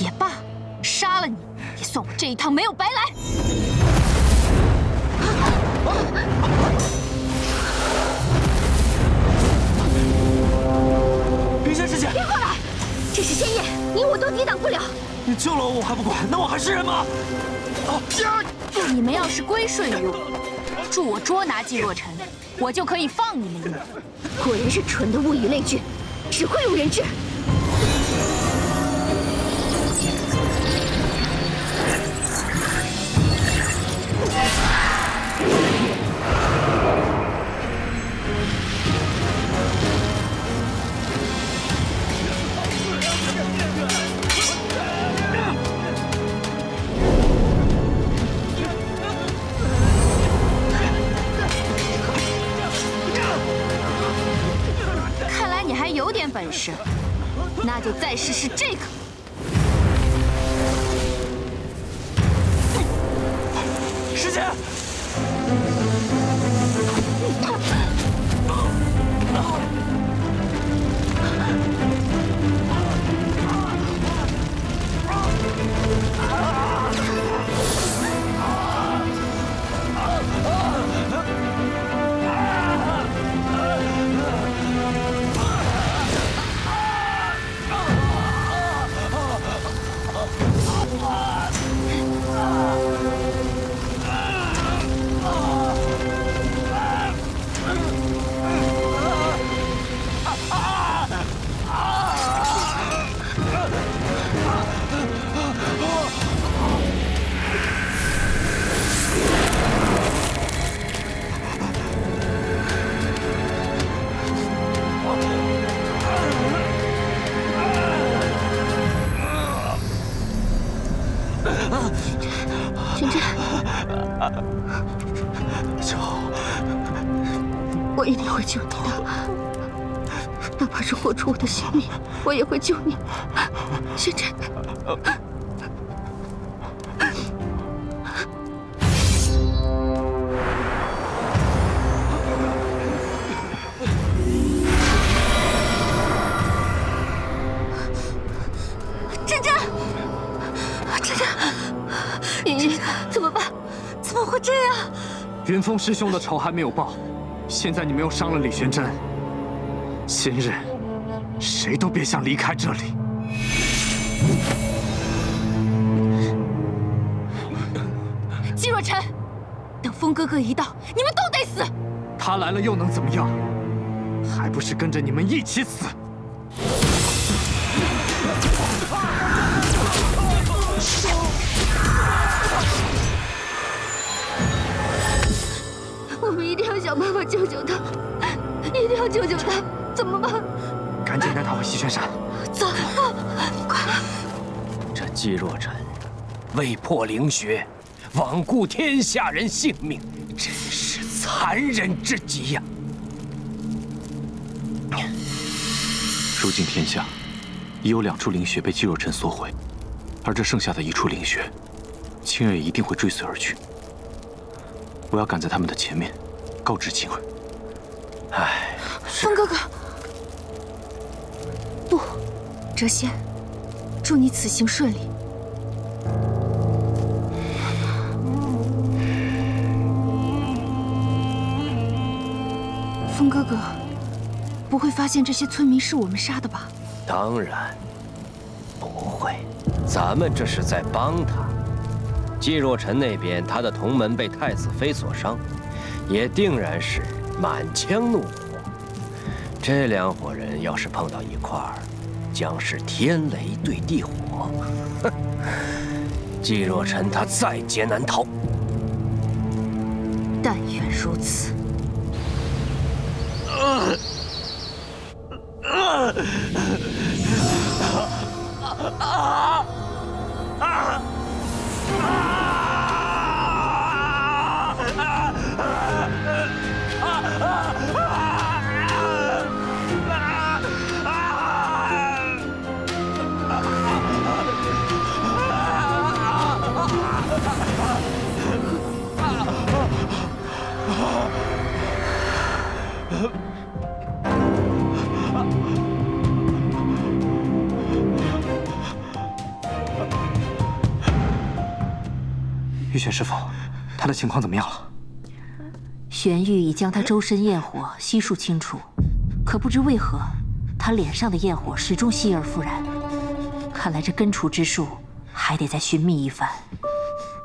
也罢，杀了你也算我这一趟没有白来。冰仙师姐，别过来！这是仙叶，你我都抵挡不了。你救了我，我还不管，那我还是人吗？啊！呀！你们要是归顺于我，助我捉拿季若尘，我就可以放你们一马。果然是蠢的物以类聚，只会用人质。本事，那就再试试这个。晨晨，救！我一定会救你的，哪怕是豁出我的性命，我也会救你。晨晨，真真，真真，云云，怎么办？怎么会这样？云峰师兄的仇还没有报，现在你们又伤了李玄真，今日谁都别想离开这里。季若尘，等风哥哥一到，你们都得死。他来了又能怎么样？还不是跟着你们一起死？办法救救他，一定要救救他。怎么办？赶紧带他回西轩山。走，快这季若尘为破灵穴，罔顾天下人性命，真是残忍至极呀！如今天下已有两处灵穴被季若尘所毁，而这剩下的一处灵穴，青儿也一定会追随而去。我要赶在他们的前面，告知青儿。唉，风哥哥，不，谪仙，祝你此行顺利。风哥哥，不会发现这些村民是我们杀的吧？当然不会，咱们这是在帮他。季若尘那边，他的同门被太子妃所伤，也定然是满腔怒火。这两伙人要是碰到一块儿将是天雷对地火。哼 季若尘他在劫难逃。但愿如此。啊啊啊啊玉玄师傅，他的情况怎么样了？玄玉已将他周身焰火悉数清除，可不知为何，他脸上的焰火始终熄而复燃。看来这根除之术还得再寻觅一番。